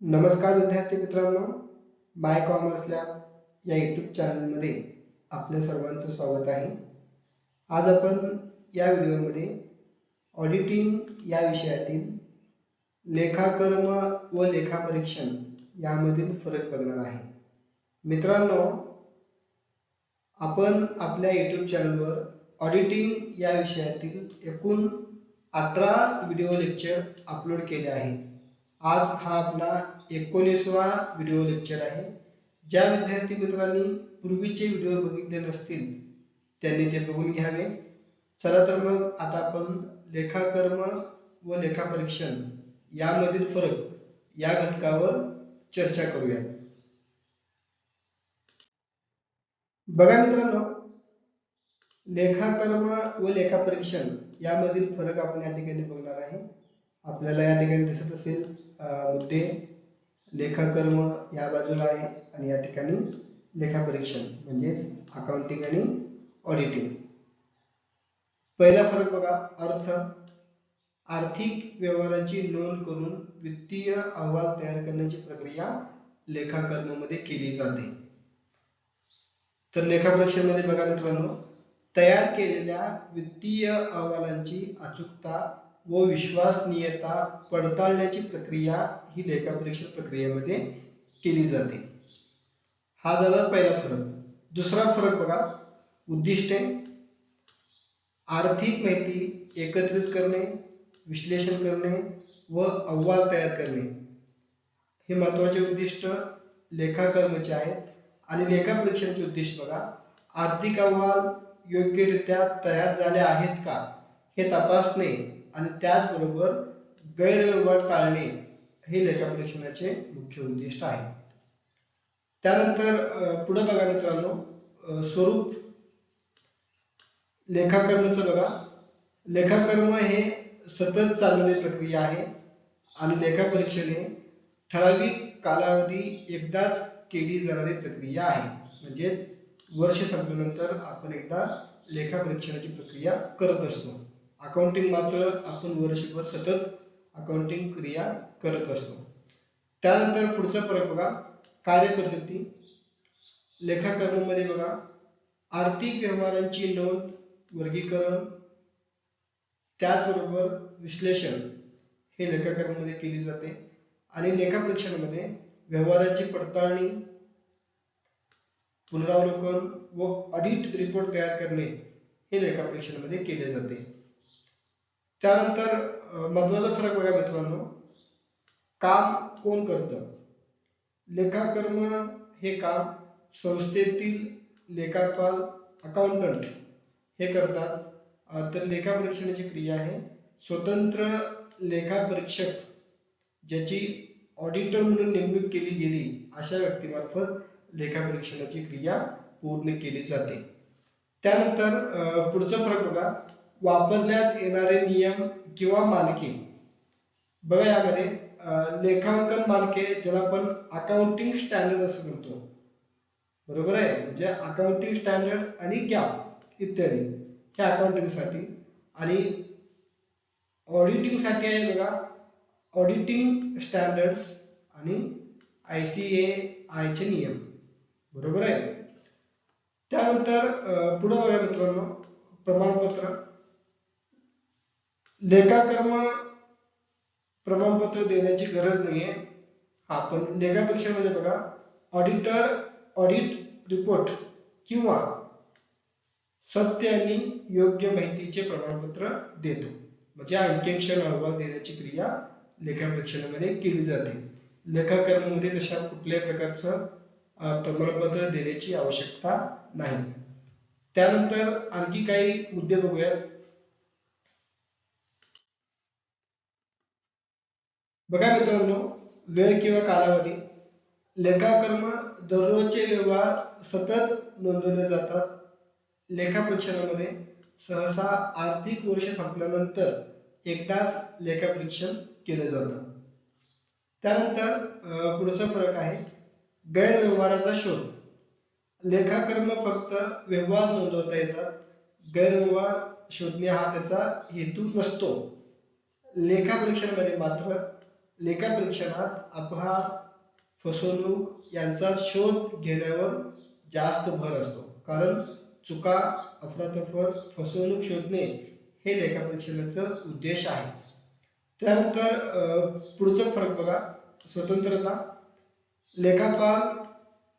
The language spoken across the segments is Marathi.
नमस्कार विद्यार्थी मित्रांनो माय कॉमर्स लॅब या यूट्यूब चॅनलमध्ये आपल्या सर्वांचं स्वागत आहे. आज आपण या व्हिडिओमध्ये ऑडिटिंग या विषयातील लेखाकर्म व लेखापरीक्षण यामधील फरक बघणार आहे. मित्रांनो आपण आपल्या यूट्यूब चॅनलवर ऑडिटिंग या विषयातील एकूण अठरा व्हिडिओ लेक्चर अपलोड केले आहेत. आज हा आपला एकोणीसवा व्हिडिओ लेक्चर आहे. ज्या विद्यार्थी मित्रांनी पूर्वीचे व्हिडिओ बघितले नसतील त्यांनी ते बघून घ्यावे. चला तर मग आता आपण लेखाकर्म व लेखापरीक्षण यामधील फरक या घटकावर चर्चा करूया. बघा मित्रांनो लेखाकर्म व लेखापरीक्षण यामधील फरक आपण या ठिकाणी बघणार आहे. आपल्याला या ठिकाणी दिसत असेल मुद्दे लेखाकर्म या बाजूला आहे आणि या ठिकाणी लेखापरीक्षण म्हणजेच अकाउंटिंग आणि ऑडिटिंग पहिला फरक बघा अर्थ. आर्थिक व्यवहाराची नोंद करून वित्तीय अहवाल तयार करण्याची प्रक्रिया लेखाकर्मामध्ये केली जाते. तर लेखापरीक्षणमध्ये बघा मित्रांनो तयार केलेल्या वित्तीय अहवालांची अचूकता व विश्वसनीयता पडताळण्याची प्रक्रिया ही लेखापरीक्षण प्रक्रियेमध्ये केली जाते. हा झाला पहिला फरक. दुसरा फरक बघा. उद्दिष्टे आर्थिक माहिती एकत्रित करणे विश्लेषण करणे व अहवाल तयार करणे. हे महत्त्वाचे उद्दिष्ट लेखाकर्माचे आहेत. आणि लेखापरीक्षणचे उद्दिष्ट बघा. आर्थिक अहवाल योग्यरित्या तयार झाले आहेत का? हे तपासणे आणि त्याचबरोबर गैरव्यवहार टाळणे हे लेखापरीक्षणाचे मुख्य उद्दिष्ट आहे. त्यानंतर पुढे बघा मित्रांनो स्वरूप. लेखाकर्मचं बघा. लेखाकर्म हे सतत चालणारी प्रक्रिया आहे आणि लेखापरीक्षण हे ठराविक कालावधी एकदाच केली जाणारी प्रक्रिया आहे. म्हणजेच वर्ष संपल्यानंतर आपण एकदा लेखापरीक्षणाची प्रक्रिया करत असतो. अकाउंटिंग मात्र आपण वर्षभर सतत अकाउंटिंग क्रिया करत असतो. त्यानंतर पुढचा फरक बघा. कार्यपद्धती. लेखाकरणामध्ये बघा. आर्थिक व्यवहारांची नोंद वर्गीकरण. त्याचबरोबर विश्लेषण. हे लेखाकरणामध्ये केली जाते. आणि लेखापरीक्षणामध्ये व्यवहाराची पडताळणी पुनरावलोकन व ऑडिट रिपोर्ट तयार करणे हे लेखापरीक्षणामध्ये केले जाते. त्यानंतर महत्त्वाचा फरक बघा मित्रांनो. काम कोण करतं? लेखाकर्म हे काम संस्थेतील लेखापाल अकाउंटंट हे करतात. तर लेखापरीक्षणाची क्रिया आहे. स्वतंत्र लेखापरीक्षक ज्याची ऑडिटर म्हणून नेमणूक केली गेली अशा व्यक्तीमार्फत लेखापरीक्षणाची क्रिया पूर्ण केली जाते. त्यानंतर पुढचा फरक बघा. वापरण्यात येणारे नियम किंवा मानके. बघा यामध्ये लेखांकन मानके ज्याला आपण अकाउंटिंग स्टँडर्ड असं म्हणतो. बरोबर आहे? म्हणजे अकाउंटिंग स्टँडर्ड आणि गॅप इत्यादी. हे अकाउंटिंगसाठी आणि ऑडिटिंगसाठी आहे बघा. ऑडिटिंग स्टँडर्ड्स आणि आय सी ए आय चे नियम. बरोबर आहे? त्यानंतर पुढे बघा मित्रांनो प्रमाणपत्र. लेखाकर्म प्रमाणपत्र देण्याची गरज नाहीये. आपण लेखापरीक्षेमध्ये बघा ऑडिटर ऑडिट रिपोर्ट किंवा सत्य आणि योग्य माहितीचे प्रमाणपत्र देतो. म्हणजे अंकेक्षण अहवाल देण्याची क्रिया लेखापरीक्षणामध्ये केली जाते. लेखाकर्मामध्ये तशा कुठल्याही प्रकारचं प्रमाणपत्र देण्याची आवश्यकता नाही. त्यानंतर आणखी काही मुद्दे बघूया बघा मित्रांनो वेळ किंवा कालावधी. लेखाकर्म दररोजचे व्यवहार सतत नोंदवले जातात. लेखापरीक्षणामध्ये सहसा आर्थिक वर्ष संपल्यानंतर एकदाच लेखापरीक्षण केलं जातं. त्यानंतर पुढचा फरक आहे गैरव्यवहाराचा शोध. लेखाकर्म फक्त व्यवहार नोंदवता येतात. गैरव्यवहार शोधणे हा त्याचा हेतू नसतो. लेखापरीक्षणामध्ये मात्र लेखापरीक्षणात अपहार फसवणूक यांचा शोध घेण्यावर जास्त भर असतो. कारण चुका अफरातफर फसवणूक शोधणे हे लेखापरीक्षणाचं उद्देश आहे. त्यानंतर अं, पुढचा फरक बघा. स्वतंत्रता. लेखापाल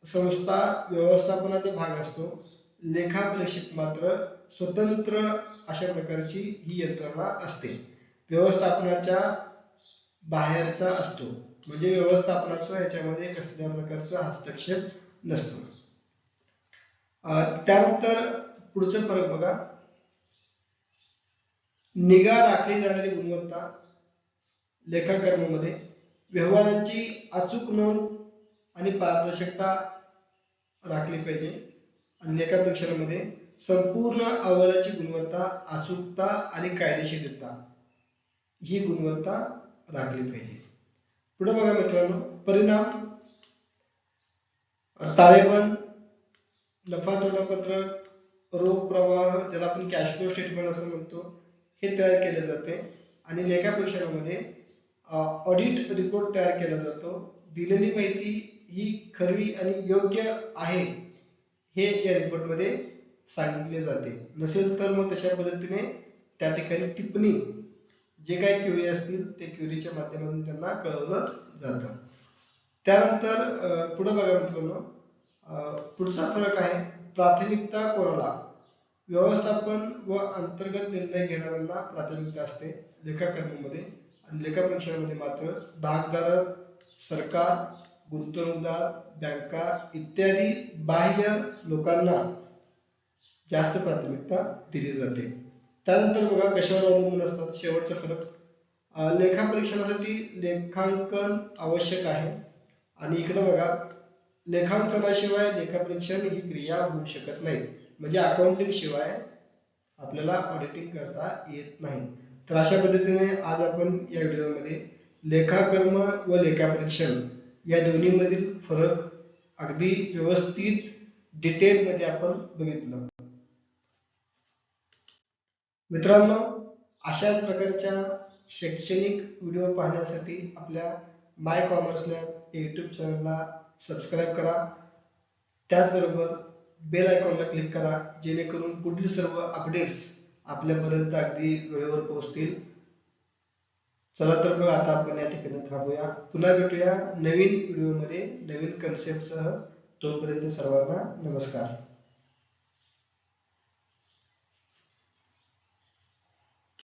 संस्था व्यवस्थापनाचा भाग असतो. लेखापरीक्षक मात्र स्वतंत्र अशा प्रकारची ही यंत्रणा असते. व्यवस्थापनाच्या बाहेरचा असतो. म्हणजे व्यवस्थापनाचा याच्यामध्ये कसल्या प्रकारचा हस्तक्षेप नसतो. त्यानंतर पुढचा फरक बघा. निगा राखली जाणारी गुणवत्ता लेखाकर्मामध्ये व्यवहारांची अचूक नोंद आणि पारदर्शकता राखली पाहिजे. आणि लेखापरीक्षणामध्ये संपूर्ण अहवालाची गुणवत्ता अचूकता आणि कायदेशीरता. ही गुणवत्ता राखली पाहिजे. पुढे बघा मित्रांनो परिणाम ताळेबंद नफा तोटा पत्रक रोख प्रवाह ज्याला आपण कॅश फ्लो स्टेटमेंट असं म्हणतो हे तयार केले जाते. आणि लेखा परीक्षणामध्ये ऑडिट रिपोर्ट तयार केला जातो. दिलेली माहिती ही खरी आणि योग्य आहे हे या रिपोर्टमध्ये सांगितले जाते. नसेल तर मग तशा पद्धतीने त्या ठिकाणी टिप्पणी जे काही क्युरी असतील ते क्युरीच्या माध्यमातून त्यांना कळवलं जातं. त्यानंतर पुढे बघा मित्रांनो. पुढचा फरक आहे प्राथमिकता कोणाला व्यवस्थापन व अंतर्गत निर्णय घेणाऱ्यांना प्राथमिकता असते लेखाकर्मामध्ये. आणि लेखापरीक्षणामध्ये मात्र भागधारक सरकार गुंतवणूकदार बँका इत्यादी बाह्य लोकांना जास्त प्राथमिकता दिली जाते. त्यानंतर बघा कशावर अवलंबून असतात शेवटचा फरक. लेखापरीक्षणासाठी लेखांकन आवश्यक आहे. आणि इकडे बघा लेखांकनाशिवाय लेखापरीक्षण ही क्रिया होऊ शकत नाही. म्हणजे अकाउंटिंग शिवाय आपल्याला ऑडिटिंग करता येत नाही. तर अशा पद्धतीने आज आपण या व्हिडिओमध्ये लेखाकर्म व लेखापरीक्षण या दोन्हीमधील फरक अगदी व्यवस्थित डिटेलमध्ये आपण बघितलं. मित्रांनो अशाच प्रकारच्या शैक्षणिक व्हिडिओ पाहण्यासाठी आपल्या माय कॉमर्स लॅब यूट्यूब चॅनलला सबस्क्राईब करा. त्याचबरोबर बेल आयकॉनला क्लिक करा जेणेकरून पुढील सर्व अपडेट्स आपल्यापर्यंत अगदी वेळेवर पोहोचतील. चला तर मग आता आपण या ठिकाणी थांबूया. पुन्हा भेटूया नवीन व्हिडिओमध्ये नवीन कन्सेप्टसह तोपर्यंत सर्वांना नमस्कार.